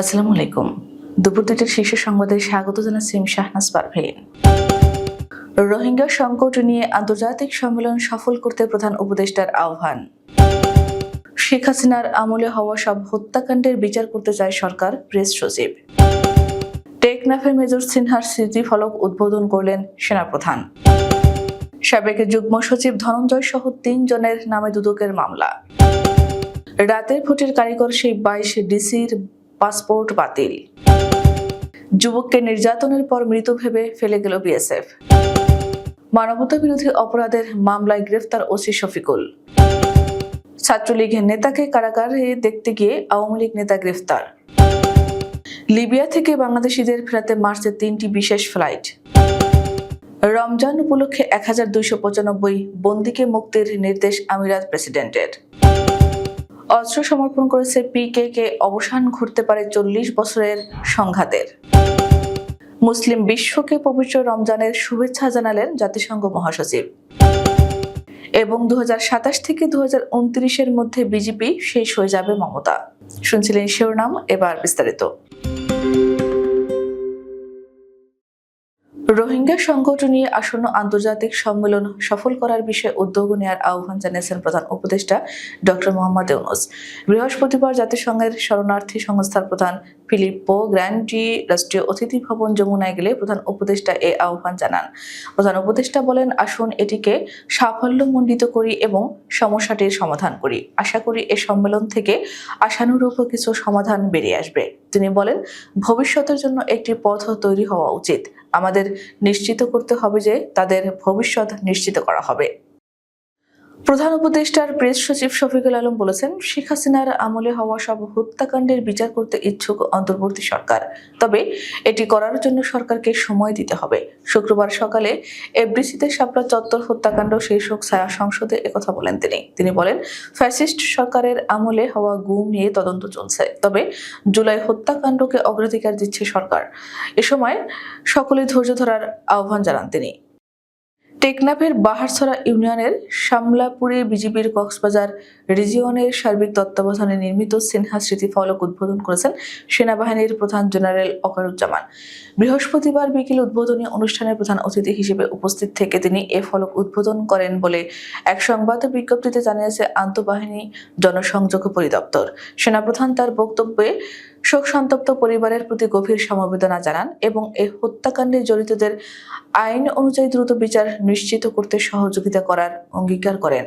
আসসালামু আলাইকুম। দুপুর দুটির শীর্ষ সংবাদে স্বাগত জানাচ্ছি শাহনাজ পারভীন রোহিঙ্গা সংকট নিয়ে আন্তর্জাতিক সম্মেলন সফল করতে প্রধান উপদেষ্টার আহ্বান। শেখ হাসিনার আমলে হওয়া সব হত্যাকাণ্ডের বিচার করতে চায় সরকার, প্রেস সচিব। টেকনাফের মেজর সিনহার স্মৃতি ফলক উদ্বোধন করলেন সেনাপ্রধান। সাবেক যুগ্ম সচিব ধনঞ্জয় সহ তিনজনের নামে দুদকের মামলা। রাতের ভোটের কারিগর সেই বাইশ ডিসির পাসপোর্ট বাতিল। যুবককে নির্যাতনের পর মৃত ভেবে ফেলে গেল বিএসএফ। মানবতা বিরোধী অপরাধের মামলায় গ্রেফতার ওসি শফিকুল। ছাত্রলীগের নেতাকে কারাগারে দেখতে গিয়ে আওয়ামী লীগ নেতা গ্রেফতার। লিবিয়া থেকে বাংলাদেশিদের ফেরাতে মার্চে তিনটি বিশেষ ফ্লাইট। রমজান উপলক্ষে এক হাজার দুইশো পঁচানব্বই বন্দিকে মুক্তির নির্দেশ আমিরাত প্রেসিডেন্টের। অস্ত্র সমর্পণ করেছে পিকে কে অবসান ঘটতে পারে চল্লিশ বছরের সংঘাতের। মুসলিম বিশ্বকে পবিত্র রমজানের শুভেচ্ছা জানালেন জাতিসংঘ মহাসচিব। এবং দু হাজার সাতাশ থেকে দু এর মধ্যে বিজেপি শেষ হয়ে যাবে মমতা। শুনছিলেন শিরোনাম, এবার বিস্তারিত। রোহিঙ্গা সংকট নিয়ে আসন্ন আন্তর্জাতিক সম্মেলন সফল করার বিষয়ে উদ্যোগ নেওয়ার আহ্বান জানিয়েছেন প্রধান উপদেষ্টা ডক্টর মোহাম্মদ ইউনুস। বৃহস্পতিবার জাতিসংঘের শরণার্থী সংস্থার প্রধান ফিলিপ্পো গ্র্যান্ডি রাষ্ট্রীয় অতিথি ভবন যমুনায় গেলে প্রধান উপদেষ্টা এ আহ্বান জানান। প্রধান উপদেষ্টা বলেন, আসুন এটিকে সাফল্যমণ্ডিত করি এবং সমস্যাটির সমাধান করি। আশা করি এ সম্মেলন থেকে আশানুরূপ কিছু সমাধান বেরিয়ে আসবে। তিনি বলেন, ভবিষ্যতের জন্য একটি পথ তৈরি হওয়া উচিত। আমাদের নিশ্চিত করতে হবে যে তাদের ভবিষ্যৎ নিশ্চিত করা হবে। প্রধান উপদেষ্টার প্রেস সচিব শফিকুল আলম বলেছেন, শেখ হাসিনার আমলে হওয়া সব হত্যাকাণ্ডের বিচার করতে ইচ্ছুক অন্তর্বর্তী সরকার। তবে এটি করার জন্য সরকারকে সময় দিতে হবে। শুক্রবার সকালে এফডিসিতে শাপলা চত্বর হত্যাকাণ্ড শীর্ষক ছায়া সংসদে একথা বলেন তিনি। তিনি বলেন, ফ্যাসিস্ট সরকারের আমলে হওয়া গুম নিয়ে তদন্ত চলছে। তবে জুলাই হত্যাকাণ্ডকে অগ্রাধিকার দিচ্ছে সরকার। এ সময় সকলে ধৈর্য ধরার আহ্বান জানান তিনি। টেকনাফের বাহারছড়া ইউনিয়নের শামলাপুরে বিজিবির কক্সবাজার রিজিয়নের সার্বিক তত্ত্বাবধানে নির্মিত সিনহা স্মৃতি ফলক উদ্বোধন করেছেন সেনাবাহিনীর প্রধান জেনারেল অকারুজ্জামান। বৃহস্পতিবার বিকেল উদ্বোধনী অনুষ্ঠানে প্রধান অতিথি হিসেবে উপস্থিত থেকে তিনি এ ফলক উদ্বোধন করেন বলে এক সংবাদ বিজ্ঞপ্তিতে জানিয়েছে আন্তঃবাহিনী জনসংযোগ পরিদপ্তর। সেনাপ্রধান তার বক্তব্যে শোক সন্তপ্ত পরিবারের প্রতি গভীর সমবেদনা জানান এবং এই হত্যাকাণ্ডে জড়িতদের আইন অনুযায়ী দ্রুত বিচার নিশ্চিত করতে সহযোগিতা করার অঙ্গীকার করেন।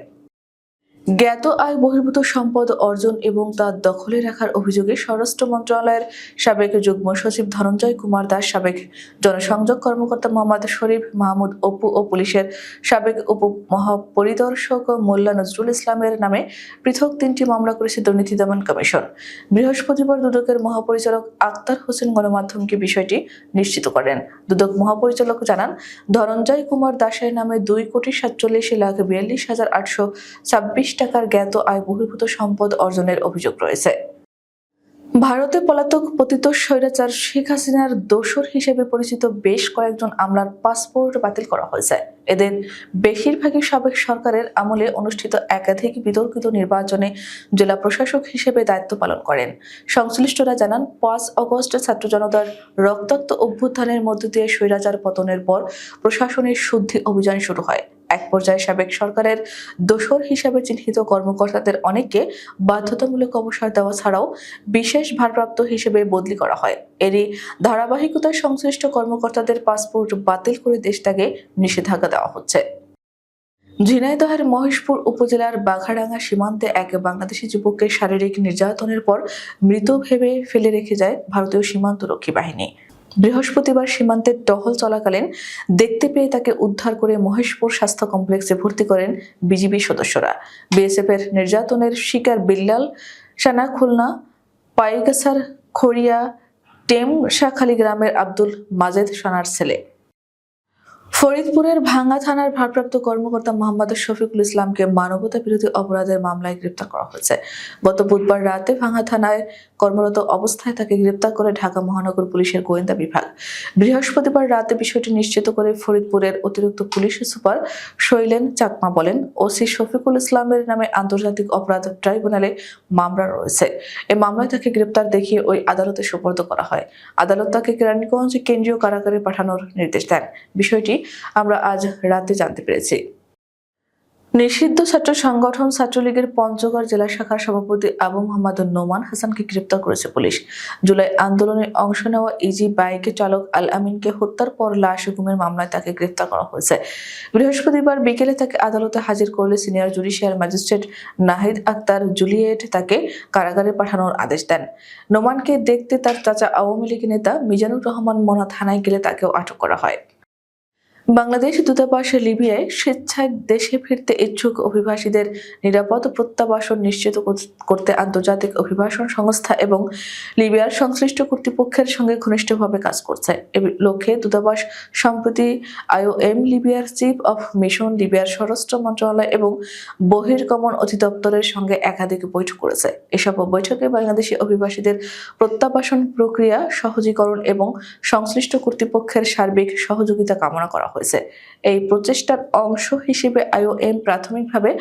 জ্ঞাত আয় বহির্ভূত সম্পদ অর্জন এবং তা দখলে রাখার অভিযোগে স্বরাষ্ট্র মন্ত্রণালয়ের সাবেক যুগ্ম সচিব ধনঞ্জয় কুমার দাস, সাবেক জনসংযোগ কর্মকর্তা মোহাম্মদ শরীফ মাহমুদ, অপু ও পুলিশের সাবেক উপ মহাপরিদর্শক মোল্লা নজরুল ইসলামের নামে পৃথক তিনটি মামলা করেছে দুর্নীতি দমন কমিশন। বৃহস্পতিবার দুদকের মহাপরিচালক আক্তার হোসেন গণমাধ্যমকে বিষয়টি নিশ্চিত করেন। দুদক মহাপরিচালক জানান, ধনঞ্জয় কুমার দাসের নামে দুই কোটি সাতচল্লিশ লাখ বিয়াল্লিশ হাজার আটশো ছাব্বিশ টাকার জ্ঞাত আয় বহির্ভূত সম্পদ অর্জনের অভিযোগ রয়েছে। ভারতে পলাতক পতিত স্বৈরাচার শেখ হাসিনার দোসর হিসেবে পরিচিত বেশ কয়েকজন আমলার পাসপোর্ট বাতিল করা হয়েছে। এদের বেশিরভাগই সাবেক সরকারের আমলে অনুষ্ঠিত একাধিক বিতর্কিত নির্বাচনে জেলা প্রশাসক হিসেবে দায়িত্ব পালন করেন। সংশ্লিষ্টরা জানান, পাঁচ অগস্ট ছাত্র জনতার রক্তাক্ত অভ্যুত্থানের মধ্য দিয়ে স্বৈরাচার পতনের পর প্রশাসনের শুদ্ধি অভিযান শুরু হয়। এক পর্যায়ে সাবেক সরকারের দোসর হিসাবে চিহ্নিত কর্মকর্তাদের অনেককে বাধ্যতামূলক অবসর দেওয়া ছাড়াও বিশেষ ভারপ্রাপ্ত হিসেবে বদলি করা হয়। এরই ধারাবাহিকতায় সংশ্লিষ্ট কর্মকর্তাদের পাসপোর্ট বাতিল করে দেশ ত্যাগে নিষেধাজ্ঞা দেওয়া হচ্ছে। ঝিনাইদহের মহেশপুর উপজেলার বাঘাডাঙ্গা সীমান্তে এক বাংলাদেশি যুবককে শারীরিক নির্যাতনের পর মৃত ভেবে ফেলে রেখে যায় ভারতীয় সীমান্তরক্ষী বাহিনী। বৃহস্পতিবার সীমান্তের টহল চলাকালীন দেখতে পেয়ে তাকে উদ্ধার করে মহেশপুর স্বাস্থ্য কমপ্লেক্সে ভর্তি করেন বিজিবি সদস্যরা। বিএসএফ এর নির্যাতনের শিকার বিল্লাল সানা, খুলনা পাইগাছার খড়িয়া টেম শাখালি গ্রামের আব্দুল মাজেদ সানার ছেলে। ফরিদপুরের ভাঙ্গা থানার ভারপ্রাপ্ত কর্মকর্তা মোহাম্মদ শফিকুল ইসলামকে মানবতা বিরোধী অপরাধের মামলায় গ্রেপ্তার করা হয়েছে। গত বুধবার রাতে ভাঙ্গা থানায় কর্মরত অবস্থায় তাকে গ্রেপ্তার করে ঢাকা মহানগর পুলিশের গোয়েন্দা বিভাগ। বৃহস্পতিবার রাতে বিষয়টি নিশ্চিত করে ফরিদপুরের অতিরিক্ত পুলিশ সুপার শৈলেন চাকমা বলেন, ওসি শফিকুল ইসলামের নামে আন্তর্জাতিক অপরাধ ট্রাইব্যুনালে মামলা রয়েছে। এই মামলায় তাকে গ্রেপ্তার দেখিয়ে ওই আদালতে সোপর্দ করা হয়। আদালত তাকে কেরানীগঞ্জ কেন্দ্রীয় কারাগারে পাঠানোর নির্দেশ দেন। বিষয়টি আমরা আজ রাতে জানতে পেরেছি। নিষিদ্ধ ছাত্র সংগঠন ছাত্রলীগের পঞ্চগড় জেলা শাখার সভাপতি আবু মোহাম্মদ নোমান হাসানকে গ্রেপ্তার করেছে পুলিশ। জুলাই আন্দোলনে অংশ নেওয়া ইজি বাইকের চালক আল আমিনকে হত্যার পর লাশ গুমের মামলায় তাকে গ্রেপ্তার করা হয়েছে। বৃহস্পতিবার বিকেলে তাকে আদালতে হাজির করলে senior judicial magistrate Nahid Akhtar Juliet তাকে কারাগারে পাঠানোর আদেশ দেন। নোমানকে দেখতে তার চাচা আওয়ামী লীগ নেতা মিজানুর রহমান মোনা থানায় গেলে তাকেও আটক করা হয়। বাংলাদেশ দূতাবাস লিবিয়ায় স্বেচ্ছায় দেশে ফিরতে ইচ্ছুক অভিবাসীদের নিরাপদ প্রত্যাবাসন নিশ্চিত কর- করতে আন্তর্জাতিক অভিবাসন সংস্থা এবং লিবিয়ার সংশ্লিষ্ট কর্তৃপক্ষের সঙ্গে ঘনিষ্ঠভাবে কাজ করছে। এ লক্ষ্যে দূতাবাস সম্প্রতি আইওএম লিবিয়ার চিফ অফ মিশন, লিবিয়ার স্বরাষ্ট্র মন্ত্রণালয় এবং বহির্গমন অধিদপ্তরের সঙ্গে একাধিক বৈঠক করেছে। এসব বৈঠকে বাংলাদেশি অভিবাসীদের প্রত্যাবাসন প্রক্রিয়া, সহজীকরণ এবং সংশ্লিষ্ট কর্তৃপক্ষের সার্বিক সহযোগিতা কামনা করা হয়েছে। এই প্রচেষ্টার অংশ হিসেবে আইওএম প্রাথমিকভাবে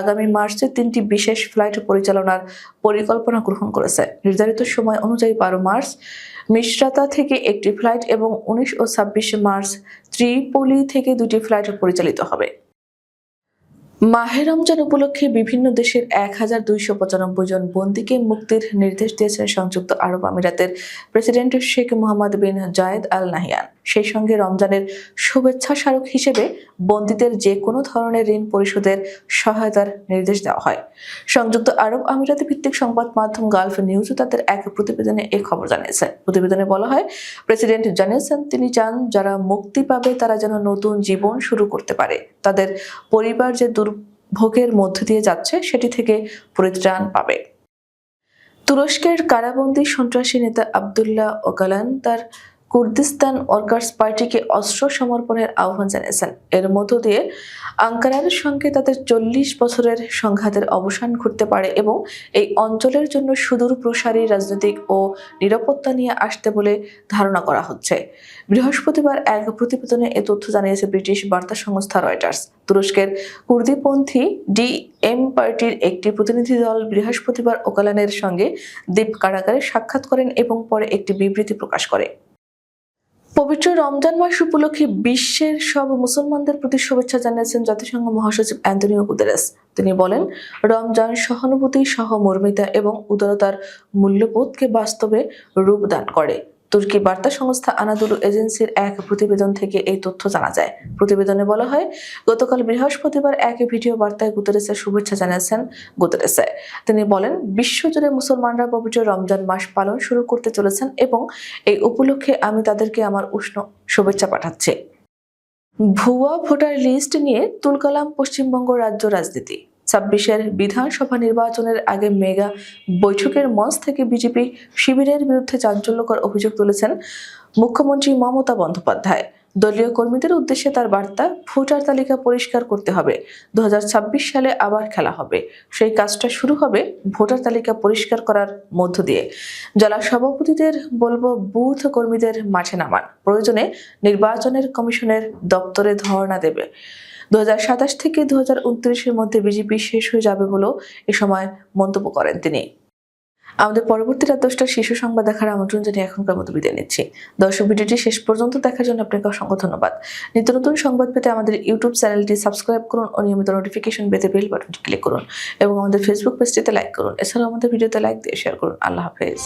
আগামী মার্চে তিনটি বিশেষ ফ্লাইট পরিচালনার পরিকল্পনা গ্রহণ করেছে। নির্ধারিত সময় অনুযায়ী বারো মার্চ, মিশ্রাতা থেকে একটি ফ্লাইট এবং উনিশ ও ছাব্বিশে মার্চ ত্রিপলি থেকে দুটি ফ্লাইট পরিচালিত হবে। মাহে রমজান উপলক্ষে বিভিন্ন দেশের এক হাজার দুইশো পঁচানব্বই জন বন্দীকে মুক্তির নির্দেশ দিয়েছেন সংযুক্ত আরব আমিরাতের president Sheikh Mohammed bin Zayed Al Nahyan. সেই সঙ্গে রমজানের শুভেচ্ছা স্মারক হিসেবে বন্দীদের যে কোনো ধরনের ঋণ পরিশোধের সহায়তার নির্দেশ দেওয়া হয়। সংযুক্ত আরব আমিরাতে ভিত্তিক সংবাদ মাধ্যম গালফ নিউজও তাদের এক প্রতিবেদনে এ খবর জানিয়েছে। প্রতিবেদনে বলা হয়, প্রেসিডেন্ট জানিয়েছেন তিনি চান যারা মুক্তি পাবে তারা যেন নতুন জীবন শুরু করতে পারে। তাদের পরিবার যে দুর্ভোগের মধ্য দিয়ে যাচ্ছে, সেটি থেকে পরিত্রাণ পাবে। তুরস্কের কারাবন্দী সন্ত্রাসী নেতা আবদুল্লাহ ওকালান তার কুর্দিস্তান ওয়ার্কার্স পার্টিকে অস্ত্র সমর্পণের আহ্বান জানিয়েছেন। এর মধ্য দিয়ে আঙ্কারার সঙ্গে তাদের চল্লিশ বছরের সংঘাতের অবসান ঘটতে পারে এবং এই অঞ্চলের জন্য সুদূর প্রসারী, রাজনৈতিক ও নিরাপত্তা নিয়ে আসতে বলে ধারণা করা হচ্ছে। বৃহস্পতিবার এক প্রতিবেদনে এ তথ্য জানিয়েছে ব্রিটিশ বার্তা সংস্থা রয়টার্স। তুরস্কের কুর্দিপন্থী ডি এম পার্টির একটি প্রতিনিধি দল বৃহস্পতিবার ওকালানের সঙ্গে দ্বীপ কারাগারে সাক্ষাৎ করেন এবং পরে একটি বিবৃতি প্রকাশ করে। পবিত্র রমজান মাস উপলক্ষে বিশ্বের সব মুসলমানদের প্রতি শুভেচ্ছা জানিয়েছেন জাতিসংঘ মহাসচিব অ্যান্টনিও গুতেরেস। তিনি বলেন, রমজান সহানুভূতি, সহমর্মিতা এবং উদারতার মূল্যবোধকে বাস্তবে রূপদান করে। তুর্কি বার্তা সংস্থা আনাদুলু এজেন্সির এক প্রতিবেদন থেকে এই তথ্য জানা যায়। প্রতিবেদনে বলা হয়, গতকাল বৃহস্পতিবার এক ভিডিও বার্তায় গুতেরেসের শুভেচ্ছা জানিয়েছেন গুতেরেসে। তিনি বলেন, বিশ্বজুড়ে মুসলমানরা পবিত্র রমজান মাস পালন শুরু করতে চলেছেন এবং এই উপলক্ষে আমি তাদেরকে আমার উষ্ণ শুভেচ্ছা পাঠাচ্ছি। ভুয়া ভোটার লিস্ট নিয়ে তুলকালাম পশ্চিমবঙ্গ রাজ্য রাজনীতি। ছাব্বিশের বিধানসভা নির্বাচনের আগে মেগা বৈঠকের মঞ্চ থেকে বিজেপি শিবিরের বিরুদ্ধে চাঞ্চল্যকর অভিযোগ তুলেছেন মুখ্যমন্ত্রী মমতা বন্দ্যোপাধ্যায়। দলীয় কর্মীদের উদ্দেশ্যে তার বার্তা, ভোটার তালিকা পরিষ্কার করতে হবে। দু হাজার ছাব্বিশ সালে আবার খেলা হবে। সেই কাজটা শুরু হবে ভোটার তালিকা পরিষ্কার করার মধ্য দিয়ে। জেলা সভাপতিদের বলব, বুথ কর্মীদের মাঠে নামান। প্রয়োজনে নির্বাচনের কমিশনের দপ্তরে ধর্ণা দেবে। দু হাজার সাতাশ থেকে দু এর মধ্যে বিজেপি শেষ হয়ে যাবে বলেও এ সময় মন্তব্য করেন তিনি। আমাদের পরবর্তী রাত দশটার শিশু সংবাদ দেখার আমন্ত্রণ জানিয়ে এখনকার মতো বিদায় নিচ্ছি। দর্শক ভিডিওটি শেষ পর্যন্ত দেখার জন্য আপনাকে অসংখ্য ধন্যবাদ। নিত্য নতুন সংবাদ পেতে আমাদের ইউটিউব চ্যানেলটি সাবস্ক্রাইব করুন ও নিয়মিত নোটিফিকেশন পেতে বেল বাটনটি ক্লিক করুন এবং আমাদের ফেসবুক পেজটিতে লাইক করুন। এছাড়াও আমাদের ভিডিওতে লাইক দিয়ে শেয়ার করুন। আল্লাহ হাফেজ।